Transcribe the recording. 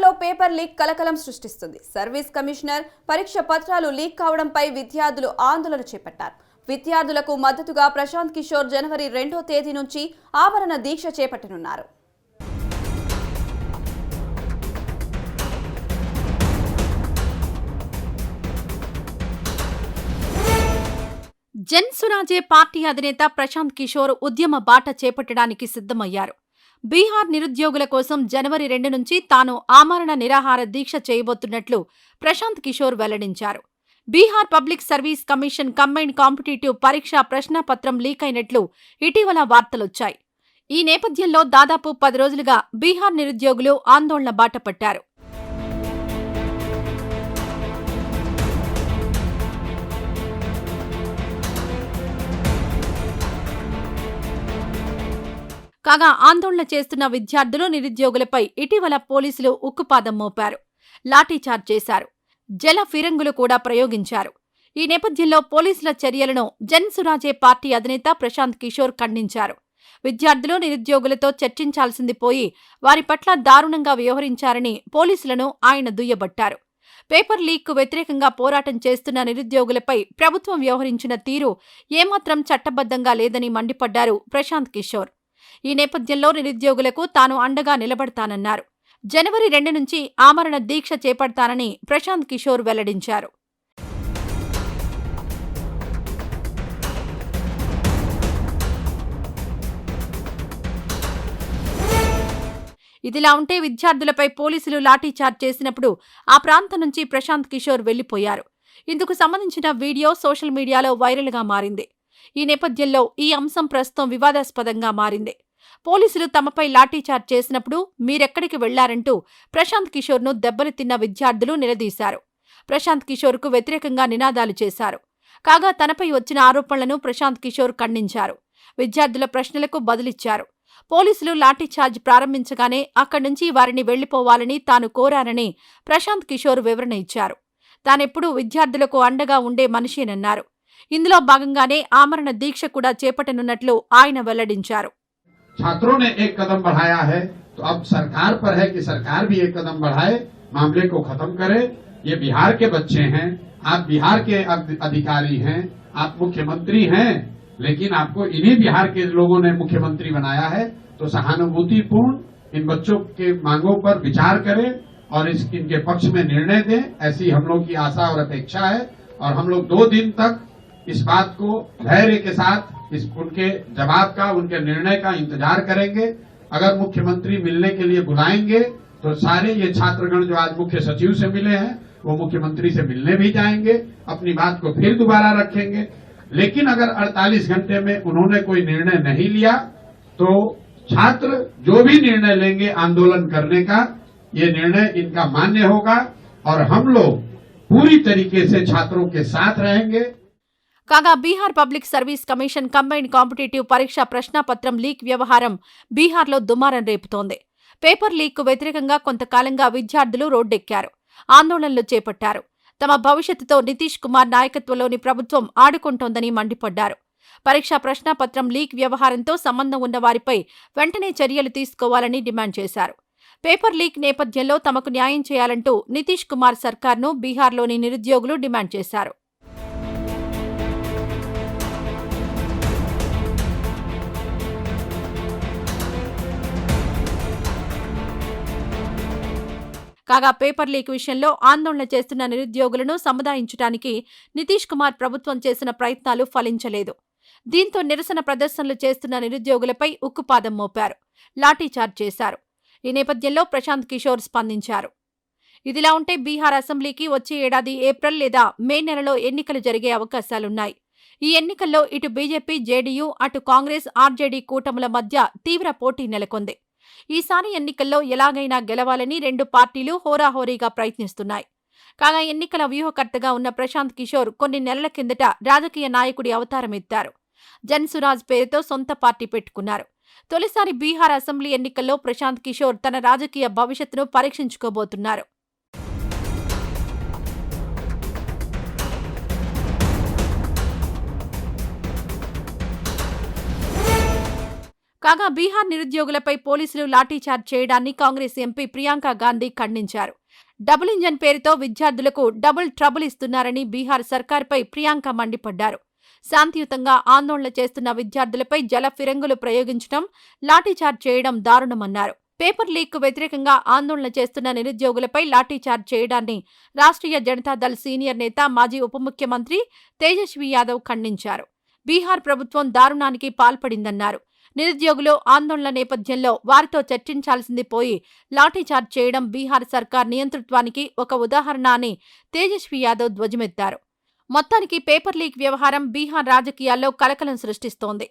బీహార్లో paper leak కలకలం సృష్టిస్తుంది. సర్వీస్ కమిషనర్ పరీక్ష పత్రాలు లీక్ కావడంపై విద్యార్థులు ఆందోళన చేపట్టారు. విద్యార్థులకు మద్దతుగా ప్రశాంత్ కిషోర్ జనవరి రెండో తేదీ నుంచి ఆభరణ దీక్ష చేపట్టనున్నారు. జన్ సురాజే పార్టీ అధినేత ప్రశాంత్ కిషోర్ ఉద్యమ బాట చేపట్టడానికి సిద్ధమయ్యారు. బీహార్ నిరుద్యోగుల కోసం జనవరి రెండు నుంచి తాను ఆమరణ నిరాహార దీక్ష చేయబోతున్నట్లు ప్రశాంత్ కిషోర్ వెల్లడించారు. Bihar public service commission combined competitive పరీక్షా ప్రశ్నపత్రం లీక్ అయినట్లు ఇటీవల వార్తలొచ్చాయి. ఈ నేపథ్యంలో దాదాపు పది రోజులుగా బీహార్ నిరుద్యోగులు ఆందోళన బాట కాగా ఆందోళన చేస్తున్న విద్యార్థులు నిరుద్యోగులపై ఇటీవల పోలీసులు ఉక్కుపాదం మోపారు. లాఠీచార్జ్ చేశారు. జల ఫిరంగులు కూడా ప్రయోగించారు. ఈ నేపథ్యంలో పోలీసుల చర్యలను జన్ సురాజే పార్టీ అధినేత ప్రశాంత్ కిషోర్ ఖండించారు. విద్యార్థులు నిరుద్యోగులతో చర్చించాల్సింది పోయి వారి పట్ల దారుణంగా వ్యవహరించారని పోలీసులను ఆయన దుయ్యబట్టారు. పేపర్ లీక్కు వ్యతిరేకంగా పోరాటం చేస్తున్న నిరుద్యోగులపై ప్రభుత్వం వ్యవహరించిన తీరు ఏమాత్రం చట్టబద్ధంగా లేదని మండిపడ్డారు ప్రశాంత్ కిషోర్. ఈ నేపథ్యంలో నిరుద్యోగులకు తాను అండగా నిలబడతానన్నారు. జనవరి రెండు నుంచి ఆమరణ దీక్ష చేపడతానని ప్రశాంత్ కిషోర్ వెల్లడించారు. ఇదిలా ఉంటే విద్యార్థులపై పోలీసులు లాఠీచార్జ్ చేసినప్పుడు ఆ ప్రాంతం నుంచి ప్రశాంత్ కిషోర్ వెళ్ళిపోయారు ఇందుకు సంబంధించిన వీడియో సోషల్ మీడియాలో వైరల్గా మారింది. ఈ నేపథ్యంలో ఈ అంశం ప్రస్తుతం వివాదాస్పదంగా మారింది. పోలీసులు తమపై లాఠీచార్జ్ చేసినప్పుడు మీరెక్కడికి వెళ్ళారంటూ ప్రశాంత్ కిషోర్ను దెబ్బలు తిన్న విద్యార్థులు నిలదీశారు. ప్రశాంత్ కిషోర్కు వ్యతిరేకంగా నినాదాలు చేశారు. కాగా తనపై వచ్చిన ఆరోపణలను ప్రశాంత్ కిషోర్ ఖండించారు. విద్యార్థుల ప్రశ్నలకు బదులిచ్చారు. పోలీసులు లాఠీచార్జ్ ప్రారంభించగానే అక్కడి నుంచి వారిని వెళ్ళిపోవాలని తాను కోరానని ప్రశాంత్ కిషోర్ వివరణ ఇచ్చారు. తానెప్పుడూ విద్యార్థులకు అండగా ఉండే మనిషినన్నారు. ఇందులో భాగంగానే ఆమరణ దీక్ష కూడా చేపట్టనున్నట్లు ఆయన వెల్లడించారు. छात्रों ने एक कदम बढ़ाया है तो अब सरकार पर है कि सरकार भी एक कदम बढ़ाए, मामले को खत्म करे। ये बिहार के बच्चे हैं, आप बिहार के अधिकारी हैं, आप मुख्यमंत्री हैं, लेकिन आपको इन्हीं बिहार के लोगों ने मुख्यमंत्री बनाया है तो सहानुभूतिपूर्ण इन बच्चों के मांगों पर विचार करें और इस, इनके पक्ष में निर्णय दें। ऐसी हम लोग की आशा और अपेक्षा है और हम लोग दो दिन तक इस बात को धैर्य के साथ इस उनके जवाब का, उनके निर्णय का इंतज़ार करेंगे। अगर मुख्यमंत्री मिलने के लिए बुलाएँगे तो सारे ये छात्रगण जो आज मुख्य सचिव से मिले हैं, वो मुख्यमंत्री से मिलने भी जाएँगे, अपनी बात को फिर दोबारा रखेंगे। लेकिन अगर 48 घंटे में उन्होंने कोई निर्णय नहीं लिया तो छात्र जो भी निर्णय लेंगे आंदोलन करने का, ये निर्णय इनका मान्य होगा। और हम लोग पूरी तरीके से छात्रों के साथ रहेंगे। కాగా Bihar public service commission combined competitive పరీక్ష ప్రశ్నాపత్రం లీక్ వ్యవహారం బీహార్లో దుమారం రేపుతోంది. పేపర్ లీక్కు వ్యతిరేకంగా కొంతకాలంగా విద్యార్థులు రోడ్డెక్కారు. ఆందోళనలు చేపట్టారు. తమ భవిష్యత్తుతో నితీష్ కుమార్ నాయకత్వంలోని ప్రభుత్వం ఆడుకుంటోందని మండిపడ్డారు. పరీక్షా ప్రశ్నాపత్రం లీక్ వ్యవహారంతో సంబంధం ఉన్న వారిపై వెంటనే చర్యలు తీసుకోవాలని డిమాండ్ చేశారు. పేపర్ లీక్ నేపథ్యంలో తమకు న్యాయం చేయాలంటూ నితీష్ కుమార్ సర్కార్ను బీహార్లోని నిరుద్యోగులు డిమాండ్ చేశారు. కాగా పేపర్ లీక్ విషయంలో ఆందోళన చేస్తున్న నిరుద్యోగులను సముదాయించడానికి నితీష్ కుమార్ ప్రభుత్వం చేసిన ప్రయత్నాలు ఫలించలేదు. దీంతో నిరసన ప్రదర్శనలు చేస్తున్న నిరుద్యోగులపై ఉక్కుపాదం మోపారు. లాఠీచార్జ్ చేశారు. ఈ నేపథ్యంలో ప్రశాంత్ కిషోర్ స్పందించారు. ఇదిలా ఉంటే బీహార్ అసెంబ్లీకి వచ్చే ఏడాది ఏప్రిల్ లేదా మే నెలలో ఎన్నికలు జరిగే అవకాశాలున్నాయి. ఈ ఎన్నికల్లో ఇటు బీజేపీ జేడీయూ అటు కాంగ్రెస్ ఆర్జేడీ కూటముల మధ్య తీవ్ర పోటీ నెలకొంది. ఈసారి ఎన్నికల్లో ఎలాగైనా గెలవాలని రెండు పార్టీలు హోరాహోరీగా ప్రయత్నిస్తున్నాయి. కాగా ఎన్నికల వ్యూహకర్తగా ఉన్న ప్రశాంత్ కిషోర్ కొన్ని నెలల కిందట రాజకీయ నాయకుడి అవతారం ఎత్తారు. జన్ సురాజ్ పేరుతో సొంత పార్టీ పెట్టుకున్నారు. తొలిసారి బీహార్ అసెంబ్లీ ఎన్నికల్లో ప్రశాంత్ కిషోర్ తన రాజకీయ భవిష్యత్తును పరీక్షించుకోబోతున్నారు. కాగా బీహార్ నిరుద్యోగులపై పోలీసులు లాఠీచార్జ్ చేయడాన్ని కాంగ్రెస్ ఎంపీ ప్రియాంక గాంధీ ఖండించారు. డబుల్ ఇంజన్ పేరుతో విద్యార్థులకు డబుల్ ట్రబుల్ ఇస్తున్నారని బీహార్ సర్కార్పై ప్రియాంక మండిపడ్డారు. శాంతియుతంగా ఆందోళన చేస్తున్న విద్యార్థులపై జల ఫిరంగులు ప్రయోగించడం లాఠీచార్జ్ చేయడం దారుణమన్నారు. పేపర్ లీక్ వ్యతిరేకంగా ఆందోళన చేస్తున్న నిరుద్యోగులపై లాఠీచార్జ్ చేయడాన్ని రాష్ట్రీయ జనతాదళ్ సీనియర్ నేత మాజీ ఉప ముఖ్యమంత్రి తేజస్వి యాదవ్ ఖండించారు. బీహార్ ప్రభుత్వం దారుణానికి పాల్పడిందన్నారు. నిరుద్యోగులు ఆందోళన నేపథ్యంలో వారితో చర్చించాల్సింది పోయి లాఠీచార్జ్ చేయడం బీహార్ సర్కార్ నియంతృత్వానికి ఒక ఉదాహరణ అని తేజస్వి యాదవ్ ధ్వజమెత్తారు. మొత్తానికి పేపర్ లీక్ వ్యవహారం బీహార్ రాజకీయాల్లో కలకలం సృష్టిస్తోంది.